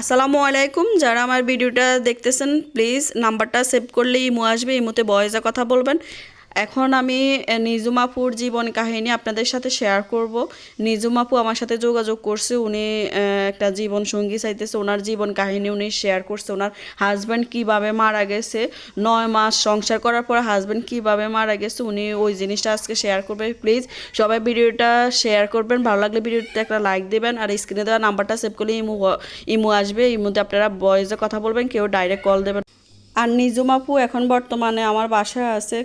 আসসালামু আলাইকুম। যারা আমার ভিডিওটা দেখতেছেন প্লিজ নাম্বারটা সেভ করলে ইমো আসবে, ইমোতে বয়েজে কথা বলবেন। এখন আমি আহ, নিজুম আপুর জীবন কাহিনী আপনাদের সাথে শেয়ার করব। নিজুম আপু আমার সাথে যোগাযোগ করছে উনি একটা জীবন সঙ্গী চাইতেছে ওনার জীবন কাহিনী উনি শেয়ার করছে ওনার হাজব্যান্ড কীভাবে মারা গেছে নয় মাস সংসার করার পর হাজব্যান্ড কীভাবে মারা গেছে উনি ওই জিনিসটা আজকে শেয়ার করবে। প্লিজ সবাই ভিডিওটা শেয়ার করবেন ভালো লাগলে ভিডিওটা একটা লাইক দেবেন আর স্ক্রিনে দেওয়া নাম্বারটা সেভ করলে ইমু ইমু আসবে ইমোতে আপনারা ভয়েসে কথা বলবেন কেউ ডাইরেক্ট কল দেবেন। আর নিজুম আপু এখন বর্তমানে আমার বাসায় আছে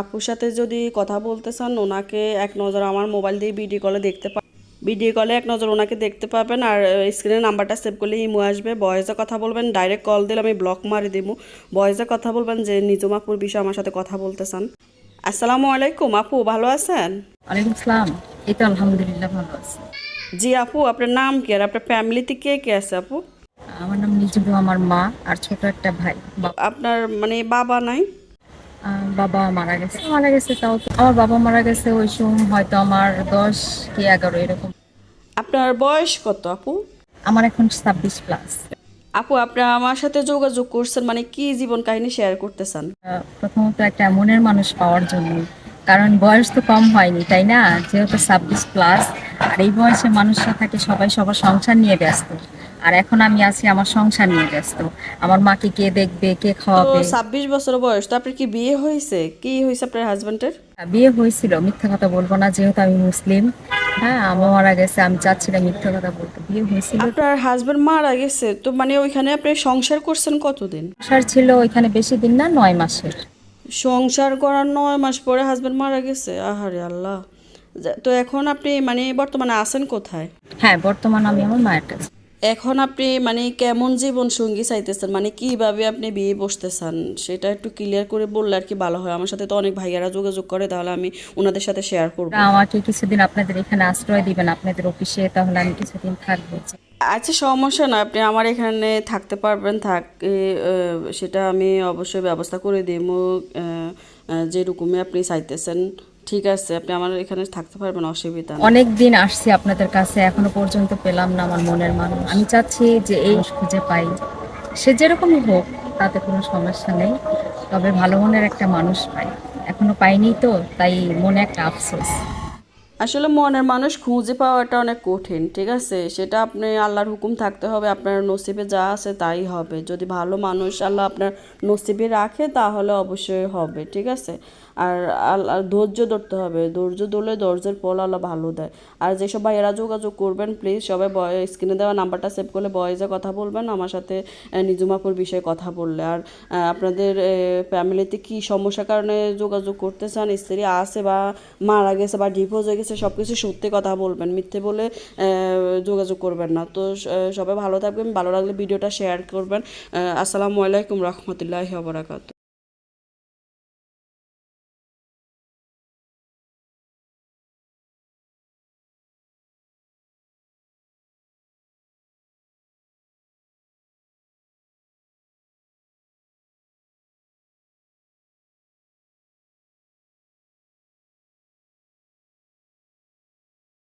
আপুর সাথে যদি কথা বলতে চান ওনাকে এক নজর আমার মোবাইল দিয়ে ভিডিও কলে দেখতে পা ভিডিও কলে এক নজর ওনাকে দেখতে পাবেন আর স্ক্রিনে নাম্বারটা সেভ করলে ইমো আসবে। বয়েসে কথা বলবেন ডাইরেক্ট কল দিলে আমি ব্লক মারি দেবো। বয়েসে কথা বলবেন যে নিজুম আপুর বিষয়ে আমার সাথে কথা বলতে চান। আসসালামু আলাইকুম আপু ভালো আছেন? ওয়ালাইকুম সালাম এই তো আলহামদুলিল্লাহ ভালো আছি। জি আপু আপনার নাম কি আর আপনার ফ্যামিলিতে কে কে আছে আপু? আমার নাম নিজুবু আমার মা আর ছোট একটা ভাই। আপনার মানে বাবা নাই? বাবা মারা গেছে। মারা গেছে তাও তো- আমার বাবা মারা গেছে ওই সময় হয়তো আমার দশ কি এগারো এরকম। আপনার বয়স কত আপু? আমার এখন ছাব্বিশ প্লাস আপু আপনি আমার সাথে যোগাযোগ করছেন মানে কি জীবন কাহিনী শেয়ার করতে চান প্রথমত একটা মনের মানুষ পাওয়ার জন্য। কারণ বয়স তো কম হয়নি তাই না? যেহেতু ছাব্বিশ প্লাস আর এই বয়সে মানুষরা থাকে সবাই সবার সংসার নিয়ে ব্যস্ত। আর এখন আমি আছি আমার সংসার নিয়ে ব্যস্ত। আমার মাকে কে দেখবে কে খাওয়াবে? ছাব্বিশ বছর বয়স তো আপনার কি বিয়ে হয়েছে? কি হয়েছে আপনার হাজবেন্ডের বিয়ে হয়েছিল মিথ্যা কথা বলব না যেহেতু আমি মুসলিম। হ্যাঁ আমার মারা গেছে আমি চাচ্ছিলাম মিথ্যা কথা বলতে। বিয়ে হয়েছিল। আপনার হাজবেন্ড মারা গেছে তো মানে ওইখানে আপনি সংসার করছেন কতদিন? সংসার ছিল ওইখানে বেশি দিন না নয় মাসের। সংসার করার নয় মাস পরে হাজবেন্ড মারা গেছে? আহারে আল্লাহ। তো এখন আপনি মানে বর্তমানে আছেন কোথায়? হ্যাঁ বর্তমান আমি আমার মায়ের কাছে। এখন আপনি মানে কেমন জীবন সঙ্গী চাইতেছেন? মানে কীভাবে আপনি বিয়ে বসতে চান সেটা একটু ক্লিয়ার করে বললে আর কি ভালো হয়। আমার সাথে তো অনেক ভাইয়ারা যোগাযোগ করে তাহলে আমি ওনাদের সাথে শেয়ার করব। আমাকে কিছুদিন আপনাদের এখানে আশ্রয় দিবেন আপনাদের অফিসে তাহলে আমি কিছুদিন থাকব। আচ্ছা সমস্যা না আপনি আমার এখানে থাকতে পারবেন থাক সেটা আমি অবশ্যই ব্যবস্থা করে দিব যেরকমই আপনি চাইতেছেন। ঠিক আছে, আপনি আমার এখানে থাকতে পারবেন, অসুবিধা অনেক দিন আসছি আপনাদের কাছে, এখনও পর্যন্ত পেলাম না আমার মনের মানুষ। আমি চাচ্ছি যে এই খুঁজে পাই। সে যেরকমই হোক, তাতে কোনো সমস্যা নেই। তবে ভালো মনের একটা মানুষ পাই। এখনও পাইনি তো, তাই মনে একটা আফসোস। আসলে মনের মানুষ খুঁজে পাওয়াটা অনেক কঠিন, ঠিক আছে? সেটা আপনি আল্লাহর হুকুম থাকতে হবে, আপনার নসিবে যা আছে তাই হবে। যদি ভালো মানুষ আল্লাহ আপনার নসিবে রাখে, তাহলে অবশ্যই হবে, ঠিক আছে? আর আল্লাহ ধৈর্য ধরতে হবে। ধৈর্য ধরলে ধৈর্যের ফল আল্লাহ ভালো দেয়। আর যেসব ভাইয়েরা যোগাযোগ করবেন প্লিজ সবাই বয় স্ক্রিনে দেওয়া নাম্বারটা সেভ করলে বয়েজে কথা বলবেন, আমার সাথে নিজুমাপুর বিষয়ে কথা বললে। আর আপনাদের ফ্যামিলিতে কি সমস্যার কারণে যোগাযোগ করতে চান, স্ত্রী আছে বা মারা গেছে বা ডিভোর্স হয়ে গেছে সব কিছু সত্যি কথা বলবেন, মিথ্যে বলে যোগাযোগ করবেন না। তো সবাই ভালো থাকবেন, ভালো লাগলে ভিডিওটা শেয়ার করবেন। আসসালামু আলাইকুম রহমতুল্লাহ ওবরাকাতু